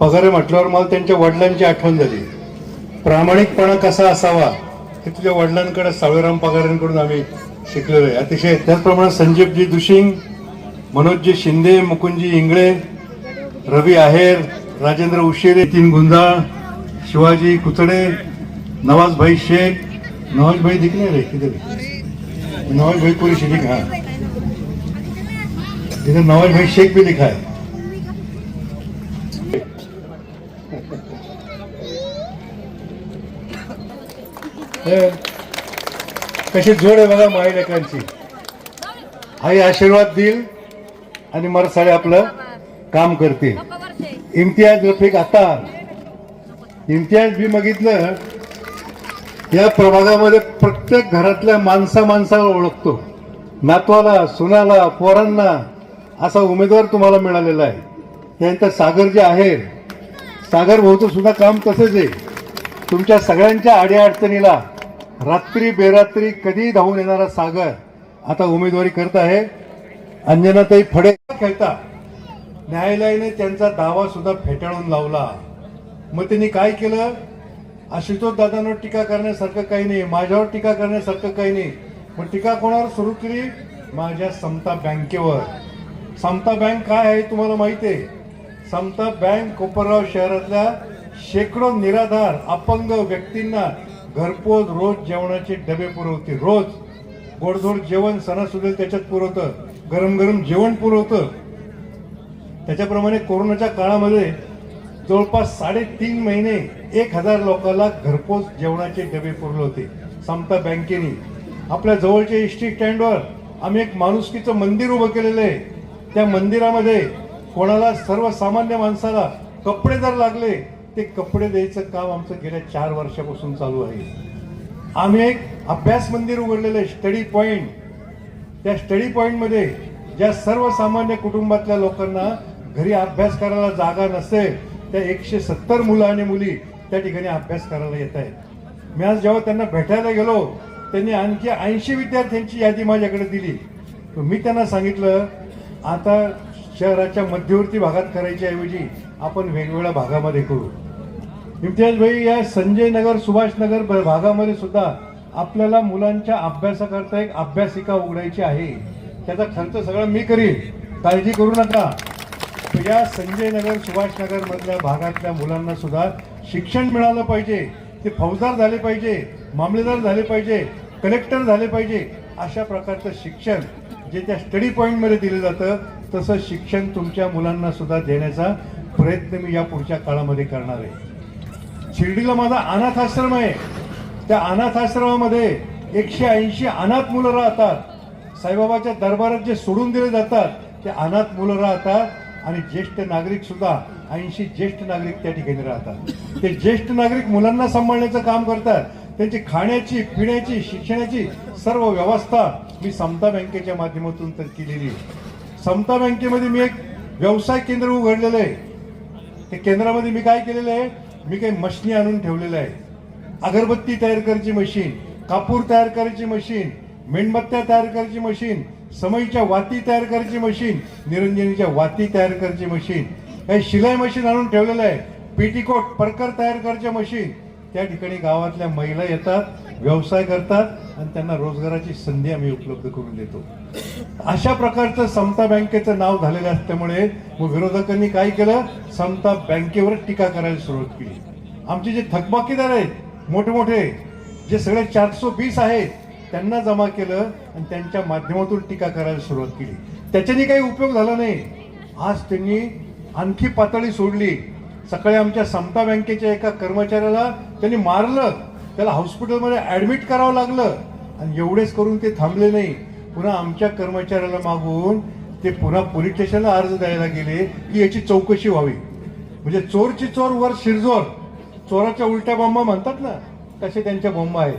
पगारे म्हटल्यावर मला त्यांच्या वडिलांची आठवण झाली. प्रामाणिकपणा कसा असावा हे तुझ्या वडिलांकडे सावळेराम पगारेंकडून आम्ही शिकलेलो आहे. अतिशय त्याचप्रमाणे संजीवजी दुशिंग मनोजजी शिंदे मुकुंदजी इंगळे रवी आहेर राजेंद्र उशिरे तीन गुंजाळ शिवाजी कुचडे नवाजभाई शेख. नवाजभाई दिखले रे किधर नवाजभाई पूरी शिदिक हाँ. इधर नवाजभाई शेख भी लिखा है कशी जोड आहे बघा माई लेकरांची. आई आशीर्वाद देईल आणि मरसाळे आपलं काम करतील. इम्तियाज रफिक आता इम्तियाज बी बघितलं या प्रभागामध्ये प्रत्येक घरातल्या माणसा माणसाला ओळखतो. नातवाला सुनाला पोरांना असा उमेदवार तुम्हाला मिळालेला आहे. त्यानंतर सागर जे आहे सागर भाऊचं सुद्धा काम तसंच आहे. तुमच्या सगळ्यांच्या अडीअडचणीला रात्री बेरात्री कधी धावून येणारा सागर आता उमेदवारी करत आहे. अंजनाताई फडे खेळता. न्यायालयाने त्यांचा दावा सुद्धा फेटाळून लावला. मग त्यांनी काय केलं? आशुतोष दादांवर टीका करण्यासारखं काही नाही माझ्यावर टीका करण्यासारखं काही नाही. मग टीका कोणावर सुरू केली? माझ्या समता बँकेवर. समता बँक काय आहे तुम्हाला माहिती आहे? समता बँक कोपरगाव शहरातल्या शेकडो निराधार अपंग व्यक्तींना घरपोच रोज जेवणाचे डबे पुरवते रोज. गोडधोड जेवण सणासुदील त्याच्यात पुरवतं गरम गरम जेवण पुरवतं. त्याच्याप्रमाणे कोरोनाच्या काळामध्ये जवळपास साडेतीन महिने एक हजार लोकांना घरपोच जेवणाचे डबे पुरले होते समता बँकेने. आपल्या जवळच्या इष्टी स्टँडवर आम्ही एक माणुसकीचं मंदिर उभं केलेलं आहे. त्या मंदिरामध्ये कोणाला सर्वसामान्य माणसाला कपडे जर लागले ते कपडे द्यायचं काम आमचं गेल्या चार वर्षापासून चालू आहे. आम्ही एक अभ्यास मंदिर उघडलेलं आहे स्टडी पॉईंट त्या स्टडी पॉईंटमध्ये ज्या सर्वसामान्य कुटुंबातल्या लोकांना घरी अभ्यास करायला जागा नसेल त्या एकशे सत्तर मुलं आणि मुली त्या ठिकाणी अभ्यास करायला येत आहेत. मी आज जेव्हा त्यांना भेटायला गेलो त्यांनी आणखी ऐंशी विद्यार्थ्यांची यादी माझ्याकडे दिली. तर मी त्यांना सांगितलं आता शहराच्या मध्यवर्ती भागात करायच्या ऐवजी आपण वेगवेगळ्या भागामध्ये करू. इम्तियाज भाई या संजय नगर सुभाष नगर भागामध्ये सुद्धा आपल्याला मुलांच्या अभ्यासाकरता एक अभ्यासिका उघडायची आहे. त्याचा खर्च सगळा मी करीन. काळजी करू नका. या संजय नगर सुभाष नगर मधल्या भागातल्या मुलांना सुद्धा शिक्षण मिळालं पाहिजे. ते फौजदार झाले पाहिजे मामलेदार झाले पाहिजे कलेक्टर झाले पाहिजे अशा प्रकारचं शिक्षण जे त्या स्टडी पॉईंटमध्ये दिलं जातं तसं शिक्षण तुमच्या मुलांना सुद्धा देण्याचा प्रयत्न मी या पुढच्या काळामध्ये करणार आहे. शिर्डीला माझा अनाथ आश्रम आहे. त्या अनाथ आश्रमामध्ये एकशे ऐंशी अनाथ मुलं राहतात. साईबाबाच्या दरबारात जे सोडून दिले जातात ते अनाथ मुलं राहतात आणि ज्येष्ठ नागरिक सुद्धा ऐंशी ज्येष्ठ नागरिक त्या ठिकाणी राहतात. ते ज्येष्ठ नागरिक मुलांना सांभाळण्याचं काम करतात. त्यांची खाण्याची पिण्याची शिक्षणाची सर्व व्यवस्था मी समता बँकेच्या माध्यमातून तर केलेली आहे. समता बँकेमध्ये मी एक व्यवसाय केंद्र उघडलेलं आहे. ते केंद्रामध्ये मी काय केलेलं आहे? मी काही मशनी आणून ठेवलेलं आहे अगरबत्ती तयार करायची मशीन कापूर तयार करायची मशीन मेणबत्त्या तयार करायची मशीन समईच्या वाती तयार करायची मशीन निरंजनीच्या वाती तयार करायची मशीन. काही शिलाई मशीन आणून ठेवलेलं आहे. पेटीकोट परकर तयार करायच्या मशीन. त्या ठिकाणी गावातल्या महिला येतात व्यवसाय करतात आणि त्यांना रोजगाराची संधी आम्ही उपलब्ध करून देतो. अशा प्रकारचं समता बँकेचं नाव झालेलं असल्यामुळे मग विरोधकांनी काय केलं? समता बँकेवर टीका करायला सुरुवात केली. आमचे जे थकबाकीदार आहेत मोठे मोठे जे सगळे चारशे वीस आहेत त्यांना जमा केलं आणि त्यांच्या माध्यमातून टीका करायला सुरुवात केली. त्याच्याने काही उपयोग झाला नाही. आज त्यांनी आणखी पातळी सोडली. सकाळी आमच्या समता बँकेच्या एका कर्मचाऱ्याला त्यांनी मारलं. त्याला हॉस्पिटलमध्ये ऍडमिट करावं लागलं. आणि एवढेच करून ते थांबले नाही. पुन्हा आमच्या कर्मचाऱ्याला मागून ते पुन्हा पोलीस स्टेशनला अर्ज द्यायला गेले की याची चौकशी व्हावी. म्हणजे चोरची चोर वर शिरजोर. चोराच्या उलट्या बॉम्बा म्हणतात ना तसे त्यांच्या बॉम्बा आहेत.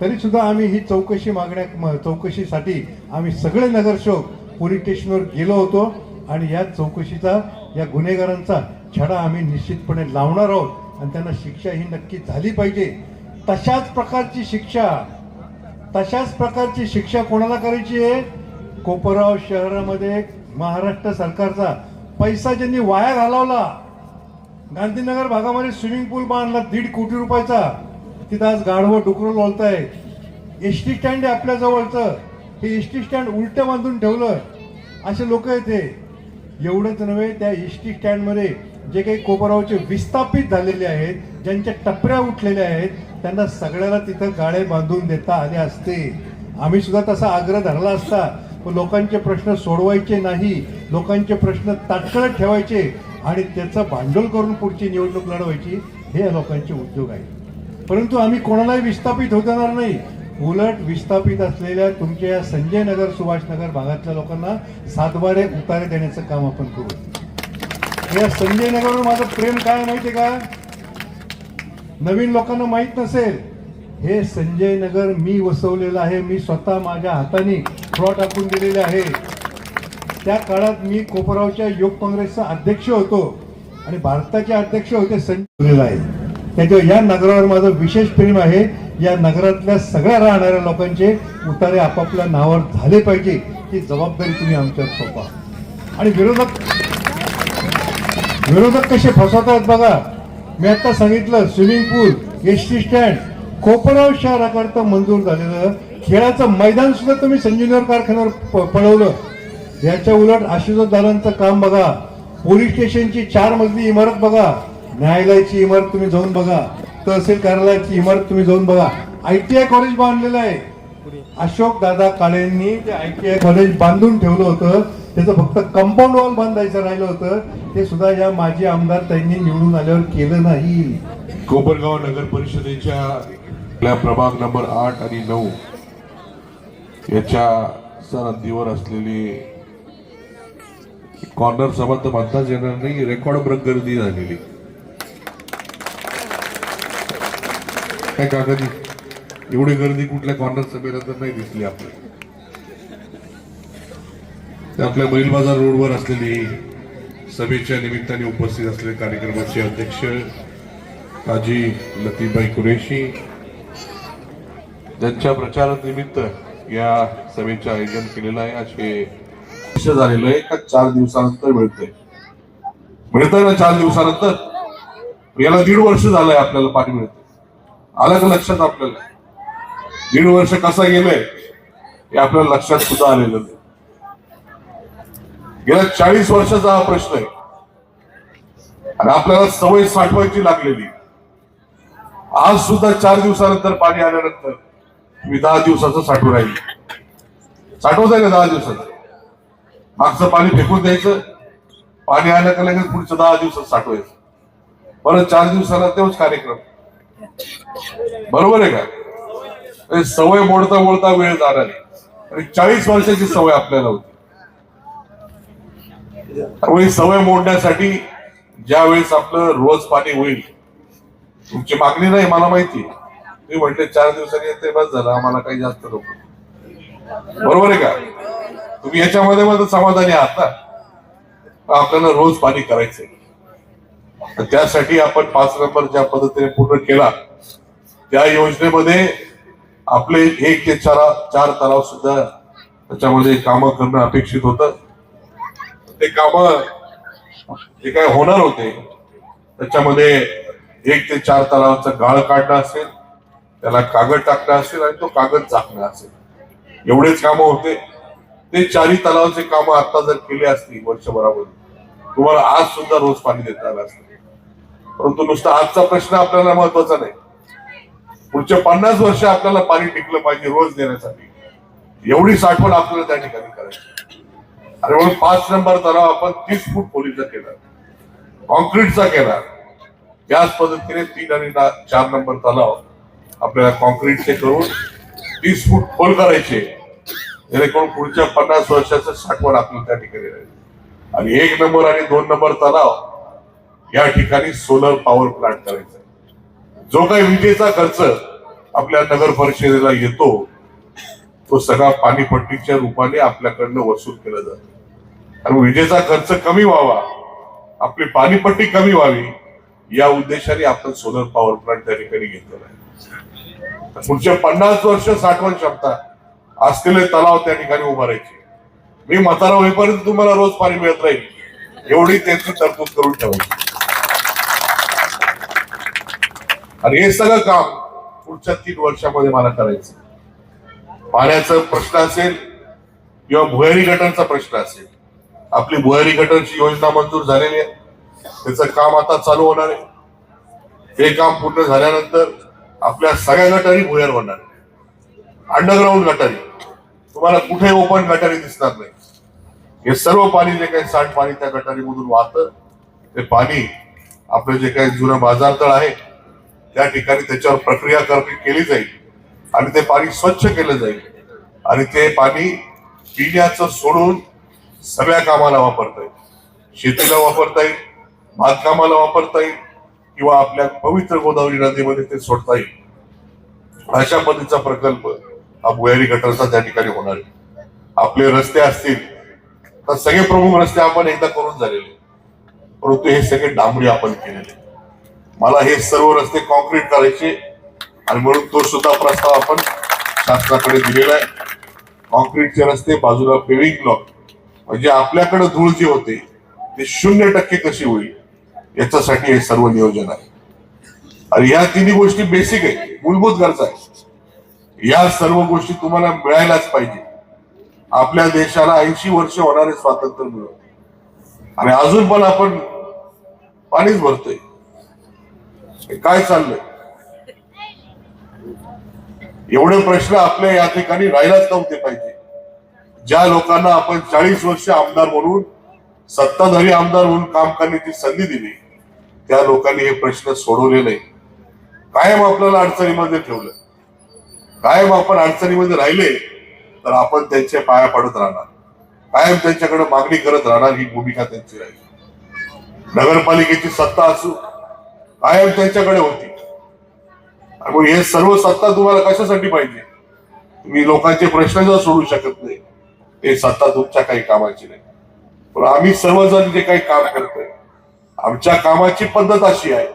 तरी सुद्धा आम्ही ही चौकशी मागण्या चौकशीसाठी आम्ही सगळे नगरसेवक पोलीस स्टेशनवर गेलो होतो आणि या चौकशीचा या गुन्हेगारांचा छडा आम्ही निश्चितपणे लावणार आहोत आणि त्यांना शिक्षा ही नक्की झाली पाहिजे. तशाच प्रकारची शिक्षा तशाच प्रकारची शिक्षा कोणाला करायची आहे? कोपराव शहरामध्ये महाराष्ट्र सरकारचा पैसा ज्यांनी वाया घालवला गांधीनगर भागामध्ये स्विमिंग पूल बांधला दीड कोटी रुपयाचा तिथं आज गाढवं डुकरं लोळताय. एस टी स्टँड आहे आपल्या जवळचं. हे एस टी स्टँड उलटं बांधून ठेवलं. असे लोक येते एवढंच नव्हे त्या एस टी स्टँडमध्ये जे काही कोपरावचे विस्थापित झालेले आहेत ज्यांच्या टपऱ्या उठलेल्या आहेत त्यांना सगळ्याला तिथं गाळे बांधून देता आले असते. आम्ही सुद्धा तसा आग्रह धरला असता. पण लोकांचे प्रश्न सोडवायचे नाही. लोकांचे प्रश्न तात्काळ ठेवायचे आणि त्याचं भांडवल करून पुढची निवडणूक लढवायची हे या लोकांचे उद्योग आहे. परंतु आम्ही कोणालाही विस्थापित होत येणार नाही. उलट विस्थापित असलेल्या तुमच्या या संजय नगर सुभाषनगर भागातल्या लोकांना सातबारे उतारे देण्याचं काम आपण करू. या संजय नगरवर माझं प्रेम काय आहे का? नवीन लोकांना माहीत नसेल. हे संजय नगर मी वसवलेलं आहे मी स्वतः माझ्या हाताने प्लॉट टाकून दिलेले आहे. त्या काळात मी कोपरावच्या योग काँग्रेसचा अध्यक्ष होतो आणि भारताचे अध्यक्ष होते संजय आहे त्याच्यावर या नगरावर माझं विशेष प्रेम आहे. या नगरातल्या सगळ्या राहणाऱ्या लोकांचे उतारे आपापल्या नावावर झाले पाहिजे ही जबाबदारी तुम्ही आमच्यावर सोपा आणि विरोधक विरोधक कसे फसवतात बघा. मी आता सांगितलं swimming pool S T stand Kopargaon शहराकरता मंजूर झालेलं खेळाचं मैदान सुद्धा तुम्ही संजीवनगर कारखान्यावर पळवलं याच्या उलट आशुतोष दादांचं काम बघा. पोलीस स्टेशनची चार मजली इमारत बघा. न्यायालयाची इमारत तुम्ही जाऊन बघा. तहसील कार्यालयाची इमारत तुम्ही जाऊन बघा. आय टी आय कॉलेज बांधलेलं आहे. अशोक दादा काळेंनी ते आय टी आय कॉलेज बांधून ठेवलं होतं. त्याचं फक्त कंपाऊंड वॉल बांधायचं राहिलं होतं ते सुद्धा या माजी आमदार त्यांनी निवडून आल्यावर केलं नाही. कोपरगाव नगर परिषदेच्या प्रभाग नंबर आठ आणि नऊ याच्या सरहद्दीवर असलेली कॉर्नर सभा तर म्हणताच येणार नाही रेकॉर्ड ब्रेक गर्दी झालेली. काय काकाजी एवढी गर्दी कुठल्या कॉर्नर सभेला तर नाही दिसली आपल्याला. आपल्या बैल बाजार रोडवर असलेली सभेच्या निमित्ताने उपस्थित असलेले कार्यक्रमाचे अध्यक्ष काजी लतीबाई कुरेशी. त्यांच्या प्रचारानिमित्त या सभेचे आयोजन केलेलं आहे. असे झालेलं आहे. का चार दिवसानंतर मिळतंय. मिळतंय ना चार दिवसानंतर? याला दीड वर्ष झालंय आपल्याला पाणी मिळतं आलं का लक्षात आपल्याला? दीड वर्ष कसा गेलंय? हे आपल्याला लक्षात सुद्धा आलेलं नाही. गेल्या चाळीस वर्षाचा हा प्रश्न आहे. आणि आपल्याला सवय साठवायची लागलेली. आज सुद्धा चार दिवसानंतर पाणी आल्यानंतर मी दहा दिवसाचं साठवून राहील. साठवत आहे का दहा दिवसाचं? मागचं पाणी फेकून द्यायचं. पाणी आलं का लगेच पुढचं दहा दिवसात साठवायचं. परत चार दिवसाला तेव्हाच कार्यक्रम. बरोबर आहे का? म्हणजे सवय मोडता मोडता वेळ जाणार आणि चाळीस वर्षाची सवय आपल्याला होती. त्यामुळे सवय मोडण्यासाठी ज्या वेळेस आपलं रोज पाणी होईल तुमची मागणी नाही मला माहिती तुम्ही म्हटले चार दिवसांनी ते बस झालं आम्हाला काही जास्त नको. बरोबर आहे का? तुम्ही याच्यामध्ये मध्ये समाधानी आहात ना? आपल्याला रोज पाणी करायचंय. तर त्यासाठी आपण पाच नंबर ज्या पद्धतीने पूर्ण केला त्या योजनेमध्ये आपले एक ते चार चार तलाव सुद्धा त्याच्यामध्ये कामं करणं अपेक्षित होतं. ते काम जे काय होणार होते त्याच्यामध्ये एक ते चार तलावाचं गाळ काढणं असेल त्याला कागद टाकणं असेल आणि तो कागद झाकणं असेल. एवढेच कामं होते. ते चारही तलावाचे कामं आता जर केले असतील वर्षभरामध्ये तुम्हाला आज सुद्धा रोज पाणी देता आलं असतं. परंतु नुसता आजचा प्रश्न आपल्याला महत्त्वाचा नाही. पुढच्या पन्नास वर्ष आपल्याला पाणी टिकलं पाहिजे रोज देण्यासाठी. एवढी साठवण आपल्याला त्या ठिकाणी करायची. आणि म्हणून पाच नंबर तलाव आपण तीस फूट खोलीचा केला. कॉन्क्रीटचा केला. याच पद्धतीने तीन आणि चार नंबर तलाव आपल्याला कॉन्क्रीटचे करून तीस फूट खोल करायचे. जेणेकरून पुढच्या पन्नास वर्षाचं साठवण आपल्याला त्या ठिकाणी राहील. आणि एक नंबर आणि दोन नंबर तलाव या ठिकाणी सोलर पॉवर प्लांट करायचा. जो काही विजेचा खर्च आपल्या नगर परिषदेला येतो तो सगळा पाणीपट्टीच्या रूपाने आपल्याकडनं वसूल केला जातो. आणि विजेचा खर्च कमी व्हावा आपली पाणीपट्टी कमी व्हावी या उद्देशाने आपण सोलर पॉवर प्लांट त्या ठिकाणी घेतलेला आहे. पुढच्या पन्नास वर्ष साठवण क्षमता असलेले तलाव त्या ठिकाणी उभारायचे मी म्हातारा होईपर्यंत तुम्हाला रोज पाणी मिळत राहील. एवढी त्यांची तरतूद करून ठेवायची. आणि हे सगळं काम पुढच्या तीन वर्षामध्ये मला करायचं पाण्याचा प्रश्न असेल किंवा भुयारी गटांचा प्रश्न असेल आपली भुयारी गटांची योजना मंजूर झालेली आहे. त्याचं काम आता चालू होणार आहे. हे काम पूर्ण झाल्यानंतर आपल्या सगळ्या गटारी भुयार होणार अंडरग्राऊंड गटारी तुम्हाला कुठे ओपन गटारी दिसणार नाही. हे सर्व पाणी जे काही सांड पाणी त्या गटारीमधून वाहतं ते पाणी आपलं जे काही जुनं बाजारतळ आहे त्या ठिकाणी त्याच्यावर प्रक्रिया कर- केली जाईल. आणि ते पाणी स्वच्छ केलं जाईल. आणि ते पाणी पिण्याचं सोडून सगळ्या कामाला वापरता येईल. शेतीला वापरता येईल बांधकामाला वापरता येईल किंवा आपल्या पवित्र गोदावरी नदीमध्ये ते सोडता येईल. अशा पद्धतीचा प्रकल्प हा भुयारी गटारचा त्या ठिकाणी होणार आहे. आपले रस्ते असतील तर सगळे प्रमुख रस्ते आपण एकदा करून झालेले परंतु हे सगळे डांबरी आपण केलेले मला हे सर्व रस्ते कॉन्क्रीट करायचे आणि म्हणून तो सुद्धा प्रस्ताव आपण शासनाकडे दिलेला आहे. कॉन्क्रीटचे रस्ते बाजूला पेविंग ब्लॉक म्हणजे आपल्याकडे धूळ जी होते ते शून्य टक्के कशी होईल? याच्यासाठी हे सर्व नियोजन आहे. आणि या तिन्ही गोष्टी बेसिक आहे मूलभूत गरजा आहे या सर्व गोष्टी तुम्हाला मिळायलाच पाहिजे. आपल्या देशाला ऐंशी वर्ष होणारे स्वातंत्र्य मिळव आणि अजून पण आपण पाणीच भरतोय. काय चाललंय? एवढे प्रश्न आपल्या या ठिकाणी राहिलाच नव्हते पाहिजे. ज्या लोकांना आपण चाळीस वर्ष आमदार म्हणून सत्ताधारी आमदार म्हणून काम करण्याची संधी दिली त्या लोकांनी हे प्रश्न सोडवले नाही कायम आपल्याला अडचणीमध्ये ठेवलं. कायम आपण अडचणीमध्ये राहिले तर आपण त्यांच्या पाया पडत राहणार. कायम त्यांच्याकडे मागणी करत राहणार ही भूमिका त्यांची राहील. नगरपालिकेची सत्ता असू कायम त्यांच्याकडे होती. मग हे सर्व सत्ता तुम्हाला कशासाठी पाहिजे? तुम्ही लोकांचे प्रश्न जर सोडू शकत नाही. हे सत्ता तुमच्या काही कामाची नाही. पण आम्ही सर्वजण जे काही काम करतोय आमच्या कामाची पद्धत अशी आहे.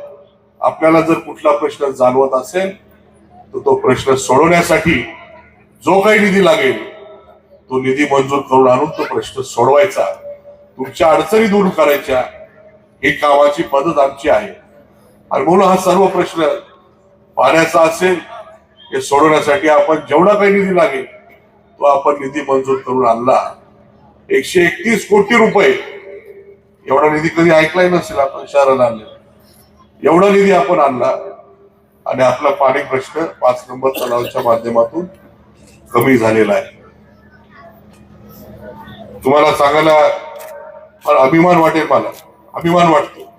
आपल्याला जर कुठला प्रश्न जाणवत असेल तर तो प्रश्न सोडवण्यासाठी जो काही निधी लागेल तो निधी मंजूर करून आणून तो प्रश्न सोडवायचा. तुमच्या अडचणी दूर करायच्या. ही कामाची पद्धत आमची आहे. आणि म्हणून हा सर्व प्रश्न पाण्याचा असेल हे सोडवण्यासाठी आपण जेवढा काही निधी लागेल तो आपण निधी मंजूर करून आणला एकशे एकतीस कोटी रुपये. एवढा निधी कधी ऐकलाय नसेल आपण शहराला आणलेला. एवढा निधी आपण आणला. आणि आपला पाणी प्रश्न पाच नंबर तलावाच्या माध्यमातून कमी झालेला आहे. तुम्हाला सांगायला फार अभिमान वाटेल मला. अभिमान वाटतो.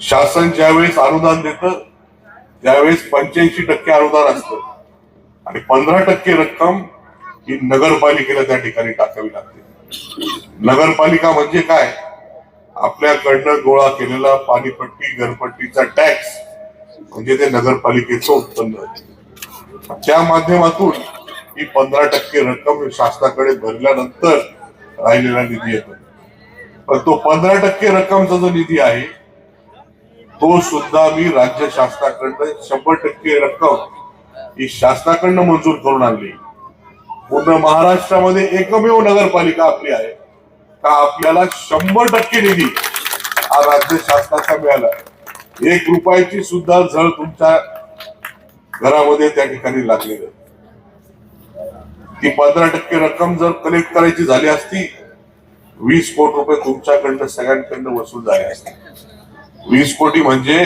शासन ज्यावेळेस अनुदान देतं त्यावेळेस पंच्याऐंशी टक्के अनुदान असतं. आणि पंधरा टक्के रक्कम ही नगरपालिकेला त्या ठिकाणी टाकावी लागते. नगरपालिका म्हणजे काय? आपल्याकडनं गोळा केलेला पाणीपट्टी घरपट्टीचा टॅक्स म्हणजे ते नगरपालिकेचं उत्पन्न त्या माध्यमातून ही पंधरा टक्के रक्कम शासनाकडे भरल्यानंतर राहिलेला निधी येतो. पण तो पंधरा टक्के रक्कमचा जो निधी आहे तो सुद्धा मी राज्य शासनाकडनं शंभर टक्के रक्कम ही शासनाकडनं मंजूर करून आणली. पूर्ण महाराष्ट्रामध्ये एकमेव नगरपालिका आपली आहे. का आपल्याला शंभर टक्के निधी हा राज्य शासनाचा मिळाला. एक रुपयाची सुद्धा झळ तुमच्या घरामध्ये त्या ठिकाणी लागलेली ती पंधरा टक्के रक्कम जर कलेक्ट करायची झाली असती वीस कोटी रुपये तुमच्याकडनं सगळ्यांकडनं वसूल झाले असते. वीस कोटी म्हणजे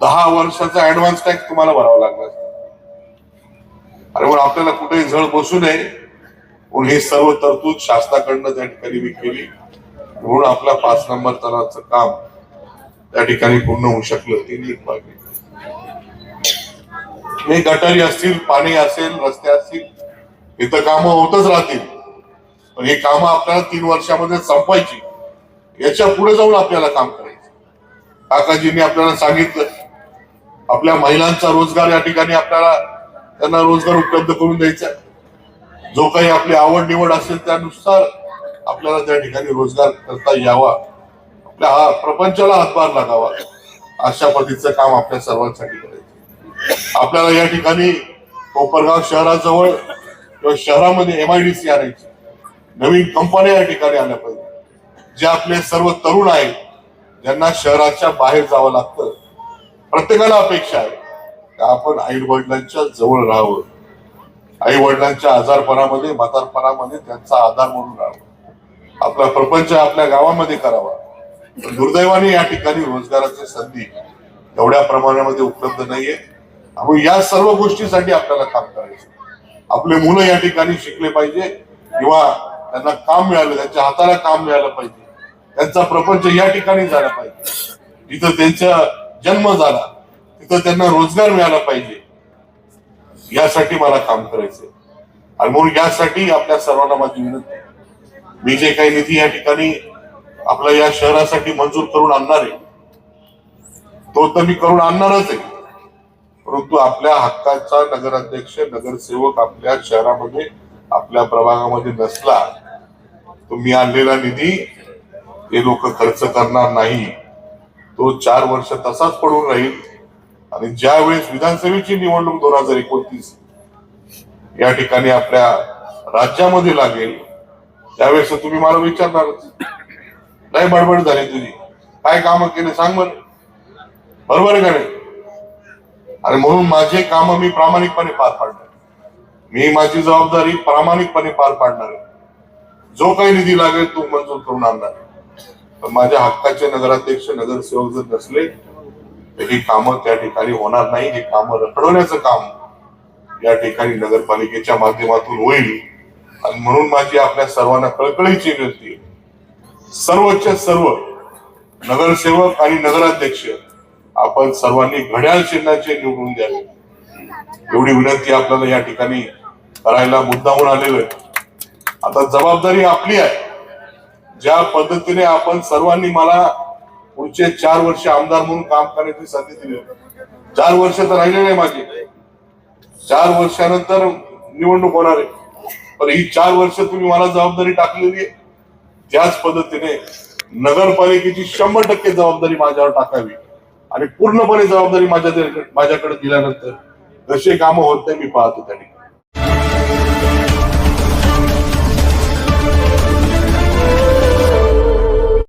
दहा वर्षाचा ऍडव्हान्स टॅक्स तुम्हाला भरावा लागला अरे आणि आपल्याला कुठेही झळ बसू नये. म्हणून हे सर्व तरतूद शासनाकडनं त्या ठिकाणी मी केली. म्हणून आपला पाच नंबर तलावाचं काम त्या ठिकाणी पूर्ण होऊ शकलं तीन नीट मागे हे गटारी असतील पाणी असेल रस्ते असतील इथं कामं होतच राहतील. पण हे कामं आपल्याला तीन वर्षामध्ये संपायची. याच्यापुढे जाऊन आपल्याला काम करायचं. काकाजींनी आपल्याला सांगितलं आपल्या महिलांचा रोजगार या ठिकाणी आपल्याला त्यांना रोजगार उपलब्ध करून द्यायचा. जो काही आपली आवड निवड असेल त्यानुसार आपल्याला त्या ठिकाणी रोजगार करता यावा. आपल्या हा प्रपंचाला हातभार लागावा. अशा पद्धतीचं काम आपल्या सर्वांसाठी करायचं. आपल्याला या ठिकाणी कोपरगाव शहराजवळ किंवा शहरामध्ये एमआयडीसी आणायची. नवीन कंपन्या या ठिकाणी आल्या पाहिजे. जे आपले सर्व तरुण आहेत ज्यांना शहराच्या बाहेर जावं लागतं. प्रत्येकाला अपेक्षा आहे. आपण आई वडिलांच्या जवळ राहावं? आई वडिलांच्या आजारपणामध्ये म्हातारपणामध्ये त्यांचा आधार म्हणून राहावं. आपला प्रपंच आपल्या गावामध्ये करावा. दुर्दैवाने या ठिकाणी रोजगाराची संधी एवढ्या प्रमाणामध्ये उपलब्ध नाहीये. आपण या सर्व गोष्टीसाठी आपल्याला काम करायचं. आपले मुलं या ठिकाणी शिकले पाहिजे किंवा त्यांना काम मिळालं त्यांच्या हाताला काम मिळालं पाहिजे. त्यांचा प्रपंच या ठिकाणी झाला पाहिजे. इथं त्यांचा जन्म झाला. तिथं त्यांना रोजगार मिळाला पाहिजे. यासाठी मला काम करायचंय. आणि म्हणून यासाठी आपल्या सर्वांना माझी विनंती मी जे काही निधी या ठिकाणी आपल्या या शहरासाठी मंजूर करून आणणार आहे तो तर मी करून आणणारच आहे. परंतु आपल्या हक्काचा नगराध्यक्ष नगरसेवक आपल्या शहरामध्ये आपल्या प्रभागामध्ये नसला तो मी आणलेला निधी हे लोक खर्च करणार नाही. तो चार वर्ष तसाच पडून राहील. आणि ज्यावेळेस विधानसभेची निवडणूक दोन हजार एकोणतीस या ठिकाणी आपल्या राज्यामध्ये लागेल त्यावेळेस तुम्ही मला विचारणार नाही बडबड झाली तुझी. काय काम केले सांग बरं. बरोबर का नाही? आणि म्हणून माझे काम मी प्रामाणिकपणे पार पाडणार. मी माझी जबाबदारी प्रामाणिकपणे पार पाडणार आहे. जो काही निधी लागेल तो मंजूर करून आणणार तर माझ्या हक्काचे नगराध्यक्ष नगरसेवक जर नसले ही कामं त्या ठिकाणी होणार नाही. हे कामं रखडवण्याचं काम या ठिकाणी नगरपालिकेच्या माध्यमातून होईल. आणि म्हणून माझी आपल्या सर्वांना कळकळीची विनंती सर्वच सर्वच्या सर्व नगरसेवक आणि नगराध्यक्ष आपण सर्वांनी घड्याळ चिन्हाचे निवडून द्यावे. एवढी विनंती आपल्याला या ठिकाणी करायला मुद्दाहून आलेलो आहे. आता जबाबदारी आपली आहे. ज्या पद्धतीने आपण सर्वांनी मला पुढचे चार वर्ष आमदार म्हणून काम करण्याची संधी दिली चार वर्ष तर राहिले नाही माझे. चार वर्षानंतर निवडणूक होणार आहे. पण ही चार वर्ष तुम्ही मला जबाबदारी टाकलेली आहे. त्याच पद्धतीने नगरपालिकेची शंभर टक्के जबाबदारी माझ्यावर टाकावी. आणि पूर्णपणे जबाबदारी माझ्या माझ्याकडे दिल्यानंतर कसे कामं होत नाही मी पाहतो त्या ठिकाणी